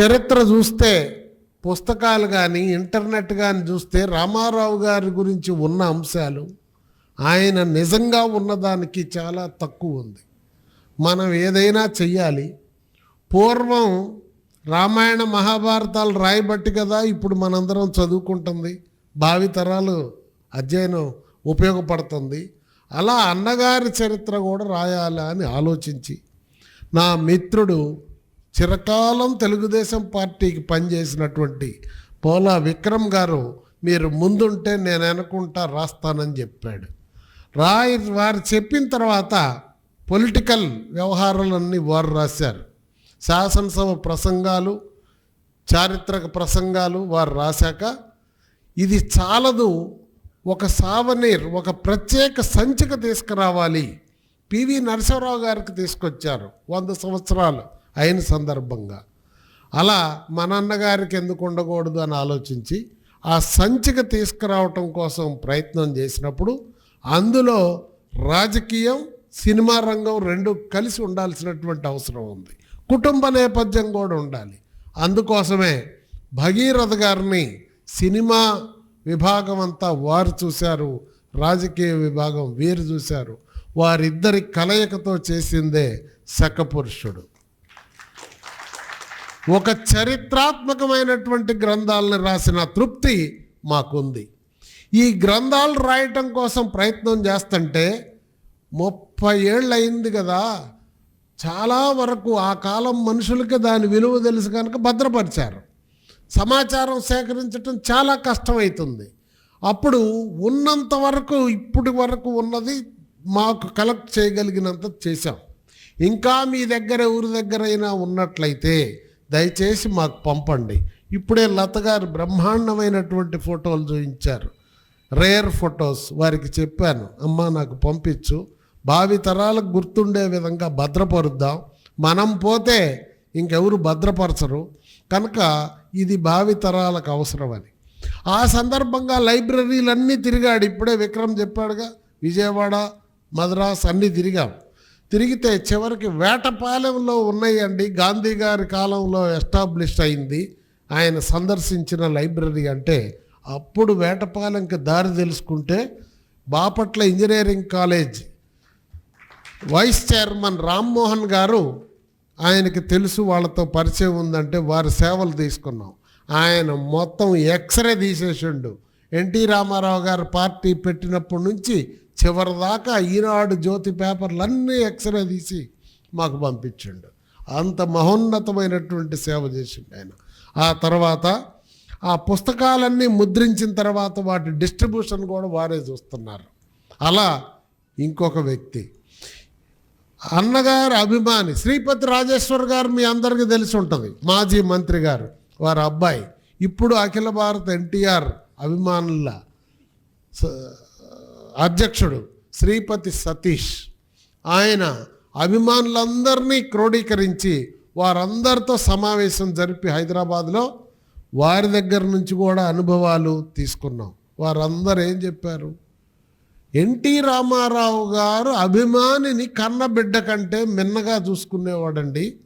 చరిత్ర చూస్తే పుస్తకాలు కానీ ఇంటర్నెట్ కానీ చూస్తే రామారావు గారి గురించి ఉన్న అంశాలు ఆయన నిజంగా ఉన్నదానికి చాలా తక్కువ ఉంది. మనం ఏదైనా చెయ్యాలి. పూర్వం రామాయణ మహాభారతాలు రాయబట్టి కదా ఇప్పుడు మనందరం చదువుకుంటుంది. భావితరాలు అధ్యయనం ఉపయోగపడుతుంది. అలా అన్నగారి చరిత్ర కూడా రాయాలా అని ఆలోచించి నా మిత్రుడు చిరకాలం తెలుగుదేశం పార్టీకి పనిచేసినటువంటి పోలా విక్రమ్ గారు మీరు ముందుంటే నేను అనుకుంటా రాస్తానని చెప్పాడు. రాయి వారు చెప్పిన తర్వాత పొలిటికల్ వ్యవహారాలన్నీ వారు రాశారు. శాసనసభ ప్రసంగాలు చారిత్రక ప్రసంగాలు వారు రాశాక ఇది చాలదు ఒక సావనీర్ ఒక ప్రత్యేక సంచిక తీసుకురావాలి. పివి నరసింహరావు గారికి తీసుకొచ్చారు వంద సంవత్సరాలు. అయిన సందర్భంగా. అలా మన అన్నగారికి ఎందుకు ఉండకూడదు అని ఆలోచించి ఆ సంచిక తీసుకురావటం కోసం ప్రయత్నం చేసినప్పుడు అందులో రాజకీయం సినిమా రంగం రెండు కలిసి ఉండాల్సినటువంటి అవసరం ఉంది. కుటుంబ నేపథ్యం కూడా ఉండాలి. అందుకోసమే భగీరథ గారిని సినిమా విభాగం అంతా వారు చూశారు రాజకీయ విభాగం వీరు చూశారు. వారిద్దరి కలయికతో చేసిందే శకపురుషుడు. ఒక చరిత్రాత్మకమైనటువంటి గ్రంథాలను రాసిన తృప్తి మాకుంది. ఈ గ్రంథాలు రాయటం కోసం ప్రయత్నం చేస్తుంటే ముప్పై ఏళ్ళు అయింది కదా. చాలా వరకు ఆ కాలం మనుషులకి దాని విలువ తెలుసు కనుక భద్రపరిచారు. సమాచారం సేకరించడం చాలా కష్టమవుతుంది అప్పుడు ఉన్నంత వరకు ఇప్పటి వరకు ఉన్నది మాకు కలెక్ట్ చేయగలిగినంత చేశాం. ఇంకా మీ దగ్గర ఊరి దగ్గరైనా ఉన్నట్లయితే దయచేసి మాకు పంపండి. ఇప్పుడే లత గారు బ్రహ్మాండమైనటువంటి ఫోటోలు చూపించారు. రేర్ ఫొటోస్ వారికి చెప్పాను. అమ్మ నాకు పంపించు. భావి తరాలకు గుర్తుండే విధంగా భద్రపరుద్దాం. మనం పోతే ఇంకెవరు భద్రపరచరు. కనుక ఇది భావి తరాలకు అవసరమని. ఆ సందర్భంగా లైబ్రరీలన్నీ తిరిగాడు. ఇప్పుడే విక్రమ్ చెప్పాడుగా విజయవాడ మద్రాస్ అన్నీ తిరిగాం. తిరిగితే చివరికి వేటపాలెంలో ఉన్నాయండి. గాంధీ గారి కాలంలో ఎస్టాబ్లిష్ అయింది. ఆయన సందర్శించిన లైబ్రరీ అంటే అప్పుడు వేటపాలెంకి దారి తెలుసుకుంటే Bapatla engineering college vice chairman Rammohan గారు ఆయనకి తెలుసు వాళ్ళతో పరిచయం ఉందంటే వారి సేవలు తీసుకున్నాం. ఆయన మొత్తం ఎక్స్రే తీసేసిండు. ఎన్టీ రామారావు గారు పార్టీ పెట్టినప్పటి నుంచి చివరిదాకా ఈనాడు జ్యోతి పేపర్లు అన్నీ ఎక్స్రే తీసి మాకు పంపించిండు. అంత మహోన్నతమైనటువంటి సేవ చేసిండు ఆయన. ఆ తర్వాత ఆ పుస్తకాలన్నీ ముద్రించిన తర్వాత వాటి డిస్ట్రిబ్యూషన్ కూడా వారే చూస్తున్నారు. అలా ఇంకొక వ్యక్తి. అన్నగారు అభిమాని శ్రీపతి రాజేశ్వర్ గారు మీ అందరికీ తెలిసి ఉంటుంది. మాజీ మంత్రి గారు వారి అబ్బాయి. ఇప్పుడు అఖిల భారత ఎన్టీఆర్ అభిమానుల స- అధ్యక్షుడు శ్రీపతి సతీష్. ఆయన అభిమానులందరినీ క్రోడీకరించి వారందరితో సమావేశం జరిపి హైదరాబాద్లో వారి దగ్గర నుంచి కూడా అనుభవాలు తీసుకున్నాం. వారందరూ ఏం చెప్పారు? ఎన్టీ రామారావు గారు అభిమానిని కన్నబిడ్డ కంటే మిన్నగా చూసుకునేవాడండి.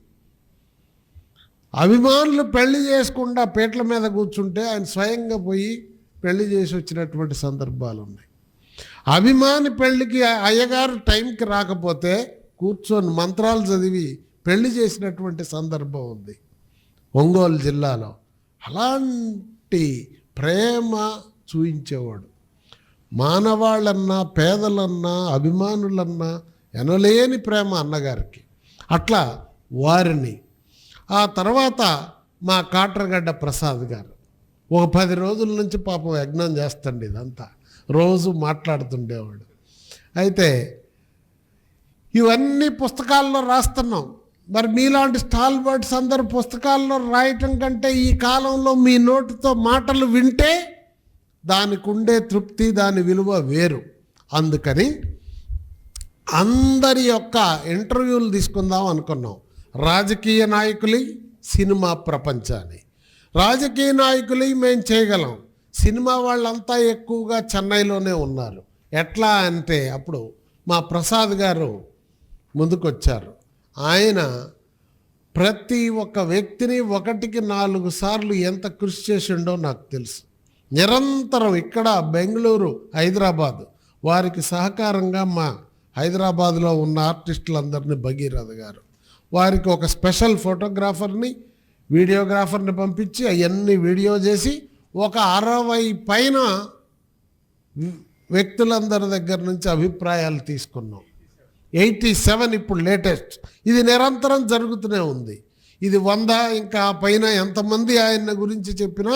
అభిమానులు పెళ్ళి చేసుకుండా పీటల మీద కూర్చుంటే ఆయన స్వయంగా పోయి పెళ్ళి చేసి వచ్చినటువంటి సందర్భాలు ఉన్నాయి అభిమాని పెళ్ళికి అయ్యగారు టైంకి రాకపోతే కూర్చొని మంత్రాలు చదివి పెళ్ళి చేసినటువంటి సందర్భం ఉంది. ఒంగోలు జిల్లాలో. అలాంటి ప్రేమ చూయించేవాడు. మానవాళ్ళన్నా పేదలన్నా అభిమానులన్నా ఎనలేని ప్రేమ అన్నగారికి. అట్లా వారిని. ఆ తర్వాత మా కాట్రగడ్డ ప్రసాద్ గారు. ఒక పది రోజుల నుంచి పాపం యజ్ఞం చేస్తండి ఇదంతా. రోజు మాట్లాడుతుండేవాడు. అయితే ఇవన్నీ పుస్తకాల్లో రాస్తున్నాం. మరి మీలాంటి స్టాల్ బర్డ్స్ అందరు పుస్తకాల్లో రాయటం కంటే ఈ కాలంలో మీ నోటితో మాటలు వింటే దానికి ఉండే తృప్తి దాని విలువ వేరు. అందుకని అందరి యొక్క ఇంటర్వ్యూలు తీసుకుందాం అనుకున్నాం. రాజకీయ నాయకులు సినిమా ప్రపంచాన్ని. రాజకీయ నాయకులు మేము చేయగలం. సినిమా వాళ్ళంతా ఎక్కువగా చెన్నైలోనే ఉన్నారు. ఎట్లా అంటే అప్పుడు మా ప్రసాద్ గారు ముందుకొచ్చారు. ఆయన ప్రతి ఒక్క వ్యక్తిని ఒకటికి నాలుగు సార్లు ఎంత కృషి చేసిండో నాకు తెలుసు. నిరంతరం ఇక్కడ బెంగళూరు హైదరాబాద్ వారికి సహకారంగా మా హైదరాబాద్లో ఉన్న ఆర్టిస్టులందరినీ భగీరథ గారు. వారికి ఒక స్పెషల్ ఫోటోగ్రాఫర్ని వీడియోగ్రాఫర్ని పంపించి అవన్నీ వీడియో చేసి ఒక అరవై పైన వ్యక్తులందరి దగ్గర నుంచి అభిప్రాయాలు తీసుకున్నాం. ఎయిటీ సెవెన్ ఇప్పుడు లేటెస్ట్. ఇది నిరంతరం జరుగుతూనే ఉంది. ఇది వంద ఇంకా పైన ఎంతమంది ఆయన గురించి చెప్పినా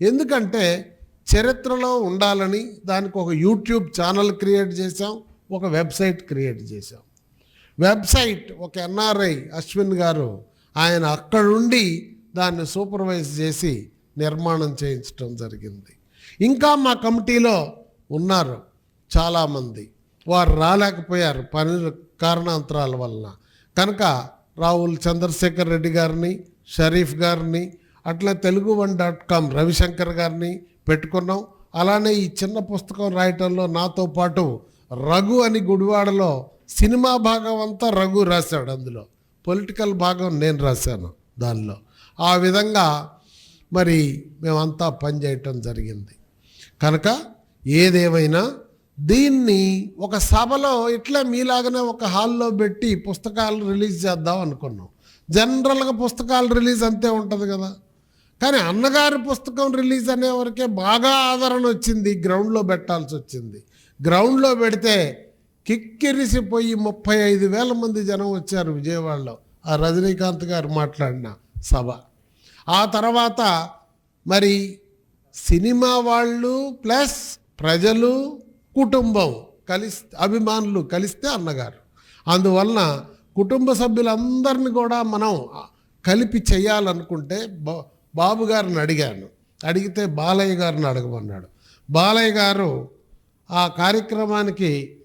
ఎందుకంటే చరిత్రలో ఉండాలని దానికి ఒక యూట్యూబ్ ఛానల్ క్రియేట్ చేశాం ఒక వెబ్సైట్ క్రియేట్ చేశాం. వెబ్సైట్ ఒక ఎన్ఆర్ఐ అశ్విన్ గారు ఆయన అక్కడుండి దాన్ని సూపర్వైజ్ చేసి నిర్మాణం చేయించడం జరిగింది. ఇంకా మా కమిటీలో ఉన్నారు చాలామంది. వారు రాలేకపోయారు పని కారణాంతరాల వలన. కనుక రాహుల్ చంద్రశేఖర్ రెడ్డి గారిని షరీఫ్ గారిని అట్లా Telugu one dot com Ravishankar గారిని పెట్టుకున్నాం. అలానే ఈ చిన్న పుస్తకం రాయటంలో నాతో పాటు రఘు అని గుడివాడలో సినిమా భాగం అంతా రఘు రాశాడు అందులో. పొలిటికల్ భాగం నేను రాశాను దానిలో. ఆ విధంగా మరి మేమంతా పనిచేయటం జరిగింది. కనుక ఏదేమైనా దీన్ని ఒక సభలో ఇట్లా మీలాగనే ఒక హాల్లో పెట్టి పుస్తకాలు రిలీజ్ చేద్దాం అనుకున్నాం. జనరల్గా పుస్తకాలు రిలీజ్ అంతే ఉంటుంది కదా. కానీ అన్నగారి పుస్తకం రిలీజ్ అనేవరకే బాగా ఆదరణ వచ్చింది గ్రౌండ్లో పెట్టాల్సి వచ్చింది. గ్రౌండ్లో పెడితే కిక్కిరిసిపోయి ముప్పై ఐదు వేల మంది జనం వచ్చారు విజయవాడలో. ఆ రజనీకాంత్ గారు మాట్లాడిన సభ. ఆ తర్వాత మరి సినిమా వాళ్ళు ప్లస్ ప్రజలు కుటుంబం కలిసి అభిమానులు కలిస్తే అన్నగారు. అందువలన కుటుంబ సభ్యులందరినీ కూడా మనం కలిపి చేయాలనుకుంటే బా- బాబు గారిని అడిగాను. అడిగితే బాలయ్య గారిని అడగమన్నాడు. బాలయ్య గారు ఆ కార్యక్రమానికి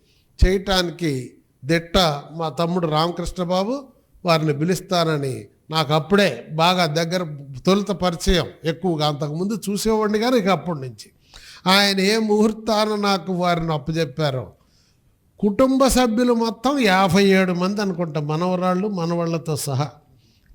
చేయటానికి దిట్ట మా తమ్ముడు రామకృష్ణ బాబు వారిని పిలుస్తానని నాకు అప్పుడే బాగా దగ్గర తొలుత పరిచయం ఎక్కువగా. అంతకుముందు చూసేవాడిని కానీ ఇక అప్పటి నుంచి. ఆయన ఏ ముహూర్తాన నాకు వారిని అప్పచెప్పారో కుటుంబ సభ్యులు మొత్తం యాభై ఏడు మంది అనుకుంటా. మనవరాళ్ళు మనవాళ్ళతో సహా.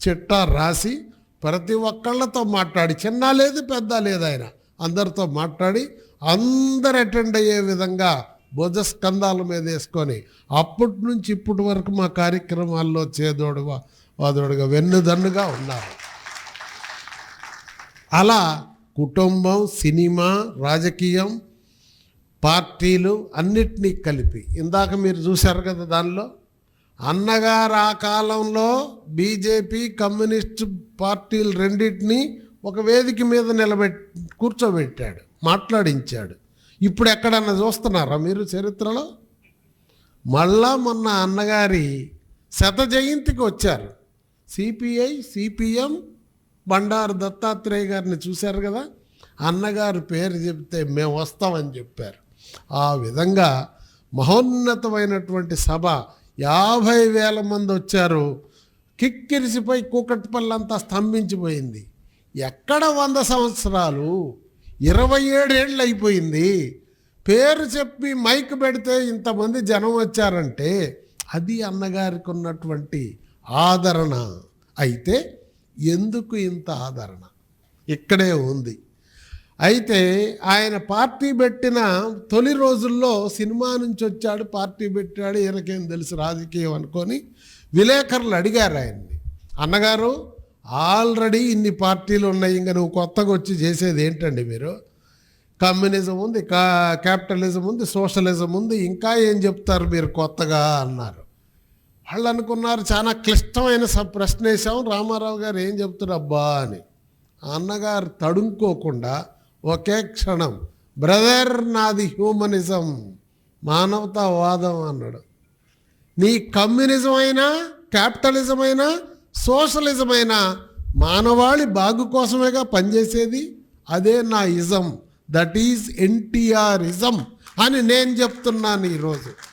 చిట్టా రాసి ప్రతి ఒక్కళ్ళతో మాట్లాడి. చిన్న లేదు పెద్ద లేదు ఆయన. అందరితో మాట్లాడి అందరు అటెండ్ అయ్యే విధంగా భుజస్కంధాల మీద వేసుకొని అప్పటి నుంచి ఇప్పటి వరకు మా కార్యక్రమాల్లో చేదోడువా వాదుడుగా వెన్నుదన్నుగా ఉన్నారు. అలా కుటుంబం సినిమా రాజకీయం పార్టీలు అన్నిటినీ కలిపి ఇందాక మీరు చూశారు కదా దానిలో అన్నగారు ఆ కాలంలో బీజేపీ కమ్యూనిస్ట్ పార్టీలు రెండింటినీ ఒక వేదిక మీద నిలబెట్ కూర్చోబెట్టాడు మాట్లాడించాడు. ఇప్పుడు ఎక్కడన్నా చూస్తున్నారా మీరు చరిత్రలో? మళ్ళా మొన్న అన్నగారి శత జయంతికి వచ్చారు. సిపిఐ సిపిఎం బండారు దత్తాత్రేయ గారిని చూశారు కదా? అన్నగారు పేరు చెప్తే మేము వస్తామని చెప్పారు. ఆ విధంగా మహోన్నతమైనటువంటి సభ యాభై వేల మంది వచ్చారు. కిక్కిరిసిపోయి కూకట్పల్లంతా స్తంభించిపోయింది. ఎక్కడ వంద సంవత్సరాలు? ఇరవై ఏడేళ్ళు అయిపోయింది. పేరు చెప్పి మైక్ పెడితే ఇంతమంది జనం వచ్చారంటే అది అన్నగారికి ఉన్నటువంటి ఆదరణ. అయితే ఎందుకు ఇంత ఆదరణ? ఇక్కడే ఉంది. అయితే ఆయన పార్టీ పెట్టిన తొలి రోజుల్లో సినిమా నుంచి వచ్చాడు పార్టీ పెట్టాడు ఈయనకేం తెలుసు రాజకీయం అనుకొని విలేకరులు అడిగారు ఆయన్ని. అన్నగారు ఆల్రెడీ ఇన్ని పార్టీలు ఉన్నాయి ఇంకా నువ్వు కొత్తగా వచ్చి చేసేది ఏంటండి మీరు? కమ్యూనిజం ఉంది కా క్యాపిటలిజం ఉంది సోషలిజం ఉంది ఇంకా ఏం చెప్తారు మీరు కొత్తగా? అన్నారు. వాళ్ళు అనుకున్నారు చాలా క్లిష్టమైన ప్రశ్న వేసాం రామారావు గారు ఏం చెప్తున్నారబ్బా అని. అన్నగారు తడుముకోకుండా ఒకే క్షణం బ్రదర్ నాది హ్యూమనిజం మానవతావాదం అన్నాడు. నీ కమ్యూనిజం అయినా క్యాపిటలిజం అయినా సోషలిజం అయినా మానవాళి బాగు కోసమేగా పనిచేసేది? అదే నా ism that is NTR ism అని నేను చెప్తున్నాను ఈరోజు.